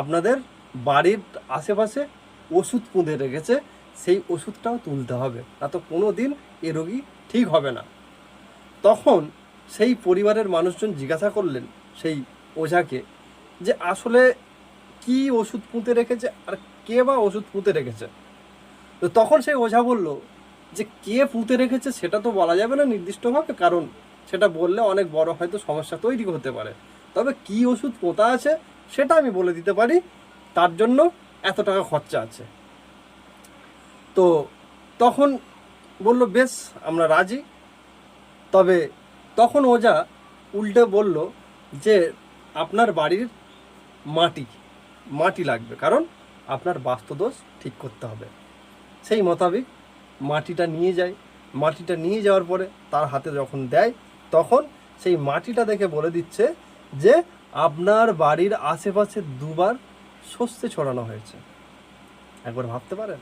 আপনাদের বাড়ির আশেপাশে ওষুধ পুঁতে রেখেছে, সেই ওষুধটাও তুলতে হবে। না তো কোনো দিন এ রোগী ঠিক হবে না। তখন সেই পরিবারের মানুষজন জিজ্ঞাসা করলেন সেই ওঝাকে যে, আসলে কি ওষুধ পুঁতে রেখেছে আর কে বা ওষুধ পুঁতে রেখেছে? তো তখন সেই ওঝা বলল যে, কে পুঁতে রেখেছে সেটা তো বলা যাবে না নির্দিষ্টভাবে, কারণ সেটা বললে অনেক বড় হয়তো সমস্যা তৈরি হতে পারে। তবে কি ওষুধ পোতা আছে সেটা আমি বলে দিতে পারি, তার জন্য এত টাকা খরচা আছে। তো তখন বলল, বেশ, আমরা রাজি। তবে তখন ওজা উল্টে বলল যে, আপনার বাড়ির মাটি মাটি লাগবে, কারণ আপনার বাস্তুদোষ ঠিক করতে হবে। সেই মোতাবেক মাটিটা নিয়ে যায়। মাটিটা নিয়ে যাওয়ার পরে তার হাতে যখন দেয়, তখন সেই মাটিটা দেখে বলে দিচ্ছে যে আপনার বাড়ির আশেপাশে দুবার সস্তে ছড়ানো হয়েছে। একবার ভাবতে পারেন?